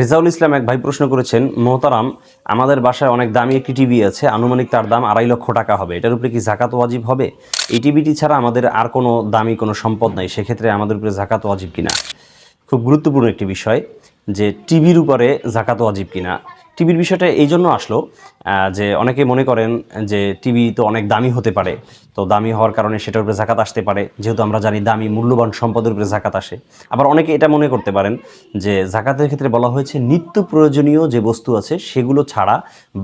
রেজাউল ইসলাম এক ভাই প্রশ্ন করেছেন, মোহতারাম, আমাদের বাসায় অনেক দামি একটি টিভি আছে, আনুমানিক তার দাম আড়াই লক্ষ টাকা হবে। এটার উপরে কি জাকাত ওয়াজিব হবে? এই টিভিটি ছাড়া আমাদের আর কোনো দামি কোনো সম্পদ নাই, সেক্ষেত্রে আমাদের উপরে জাকাত ওয়াজিব কিনা? খুব গুরুত্বপূর্ণ একটি বিষয় যে, টিভির উপরে জাকাত ওয়াজিব কিনা। টিভির বিষয়টা এই জন্য আসলো যে অনেকে মনে করেন যে টিভি তো অনেক দামি হতে পারে, তো দামি হওয়ার কারণে সেটার উপরে জাকাত আসতে পারে, যেহেতু আমরা জানি দামি মূল্যবান সম্পদের উপরে জাকাত আসে। আবার অনেকে এটা মনে করতে পারেন যে জাকাতের ক্ষেত্রে বলা হয়েছে নিত্য প্রয়োজনীয় যে বস্তু আছে সেগুলো ছাড়া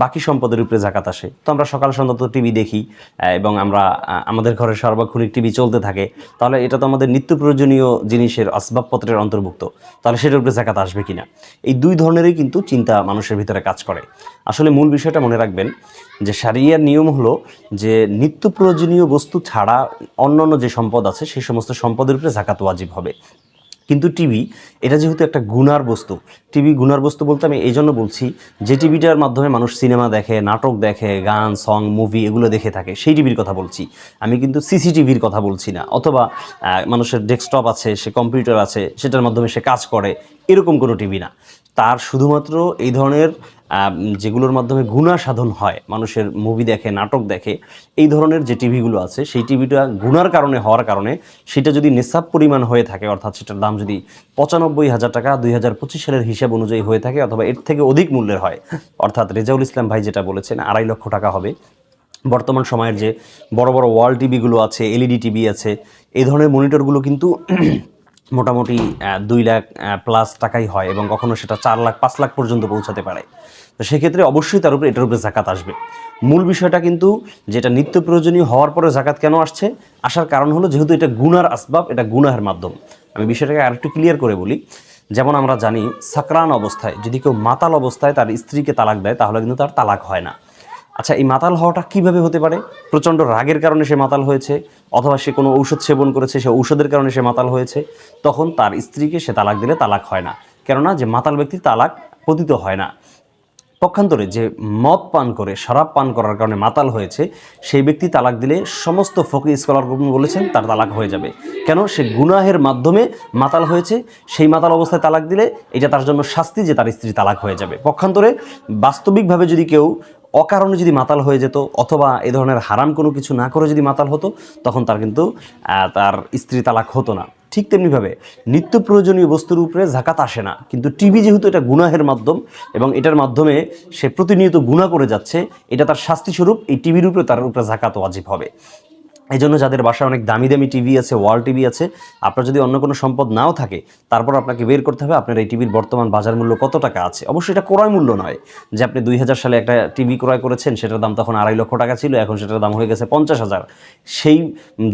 বাকি সম্পদের উপরে জাকাত আসে। তো আমরা সকাল সন্ধ্যা তো টিভি দেখি এবং আমরা আমাদের ঘরে সার্বক্ষণিক টিভি চলতে থাকে, তাহলে এটা তো আমাদের নিত্য প্রয়োজনীয় জিনিসের আসবাবপত্রের অন্তর্ভুক্ত, তাহলে সেটার উপরে জাকাত আসবে কিনা? এই দুই ধরনেরই কিন্তু চিন্তা মানুষের ভিতরে কাজ করে। আসলে মূল বিষয়টা মনে রাখবেন যে সারিয়ার নিয়ম হলো যে নিত্য প্রয়োজনীয় বস্তু ছাড়া অন্যান্য যে সম্পদ আছে, সেই সমস্ত সম্পদের উপরে জাকাত ওয়াজিব হবে। কিন্তু টিভি, এটা যেহেতু একটা গুনার বস্তু, টিভি গুনার বস্তু বলতে আমি এই জন্য বলছি যে টিভিটার মাধ্যমে মানুষ সিনেমা দেখে, নাটক দেখে, গান, সং, মুভি এগুলো দেখে থাকে, সেই টিভির কথা বলছি। আমি কিন্তু সিসিটিভির কথা বলছি না। অথবা মানুষের ডেস্কটপ আছে, সে কম্পিউটার আছে, সেটার মাধ্যমে সে কাজ করে এরকম কোনো টিভি না। তার শুধুমাত্র এই ধরনের যেগুলোর মাধ্যমে গুণা সাধন হয়, মানুষের মুভি দেখে, নাটক দেখে, এই ধরনের যে টিভিগুলো আছে, সেই টিভিটা গুনার কারণে, হওয়ার কারণে সেটা যদি নিসাব পরিমাণ হয়ে থাকে, অর্থাৎ সেটার দাম যদি পঁচানব্বই হাজার টাকা দুই হাজার পঁচিশ সালের হিসাব অনুযায়ী হয়ে থাকে অথবা এর থেকে অধিক মূল্যের হয়, অর্থাৎ রেজাউল ইসলাম ভাই যেটা বলেছেন, আড়াই লক্ষ টাকা হবে। বর্তমান সময়ের যে বড় বড় ওয়াল টিভিগুলো আছে এলইডি টিভি আছে, এই ধরনের মনিটরগুলো কিন্তু মোটামুটি দুই লাখ প্লাস টাকাই হয় এবং কখনো সেটা চার লাখ, পাঁচ লাখ পর্যন্ত পৌঁছাতে পারে। তো সেক্ষেত্রে অবশ্যই তার উপরে, এটার উপরে জাকাত আসবে। মূল বিষয়টা কিন্তু যেটা নিত্য প্রয়োজনীয় হওয়ার পরে জাকাত কেন আসছে? আসার কারণ হলো যেহেতু এটা গুনার আসবাব, এটা গুনাহের মাধ্যম। আমি বিষয়টাকে আরেকটু ক্লিয়ার করে বলি। যেমন আমরা জানি, সাকরান অবস্থায় যদি কেউ মাতাল অবস্থায় তার স্ত্রীকে তালাক দেয়, তাহলে কিন্তু তার তালাক হয় না। আচ্ছা এই মাতাল হওয়াটা কীভাবে হতে পারে? প্রচণ্ড রাগের কারণে সে মাতাল হয়েছে, অথবা সে কোনো ঔষধ সেবন করেছে, সে ঔষধের কারণে সে মাতাল হয়েছে, তখন তার স্ত্রীকে সে তালাক দিলে তালাক হয় না। কেননা, যে মাতাল ব্যক্তির তালাক পতিত হয় না। পক্ষান্তরে যে মদ পান করে, শরাব পান করার কারণে মাতাল হয়েছে, সেই ব্যক্তি তালাক দিলে সমস্ত ফকি স্কলার বলেছেন, তার তালাক হয়ে যাবে। কেন? সে গুনাহের মাধ্যমে মাতাল হয়েছে, সেই মাতাল অবস্থায় তালাক দিলে, এটা তার জন্য শাস্তি যে তার স্ত্রী তালাক হয়ে যাবে। পক্ষান্তরে বাস্তবিকভাবে যদি কেউ অকারণে যদি মাতাল হয়ে যেত অথবা এ ধরনের হারাম কোনো কিছু না করে যদি মাতাল হতো, তখন তার কিন্তু তার স্ত্রী তালাক হতো না। ঠিক তেমনিভাবে নিত্য প্রয়োজনীয় বস্তুর উপরে জাকাত আসে না। কিন্তু টিভি যেহেতু এটা গুনাহের মাধ্যম এবং এটার মাধ্যমে সে প্রতিনিয়ত গুণা করে যাচ্ছে, এটা তার শাস্তিস্বরূপ, এই টিভির উপরে তার উপরে জাকাত ওয়াজিব হবে। এই জন্য যাদের বাসায় অনেক দামি দামি টিভি আছে ওয়াল টিভি আছে, আপনার যদি অন্য কোনো সম্পদ নাও থাকে, তারপর আপনাকে বের করতে হবে আপনার এই টিভির বর্তমান বাজার মূল্য কত টাকা আছে। অবশ্যই এটা ক্রয় মূল্য নয়। যে আপনি দুই হাজার সালে একটা টিভি ক্রয় করেছেন, সেটার দাম তখন আড়াই লক্ষ টাকা ছিল, এখন সেটার দাম হয়ে গেছে পঞ্চাশ হাজার। সেই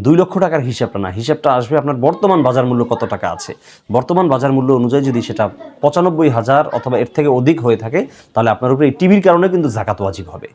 দুই লক্ষ টাকার হিসাবটা না, হিসাবটা আসবে আপনার বর্তমান বাজার মূল্য কত টাকা আছে। বর্তমান বাজার মূল্য অনুযায়ী যদি সেটা পঁচানব্বই হাজার অথবা এর থেকে অধিক হয়ে থাকে, তাহলে আপনার উপরে এই টিভির কারণে কিন্তু জাকাত ওয়াজিব হবে।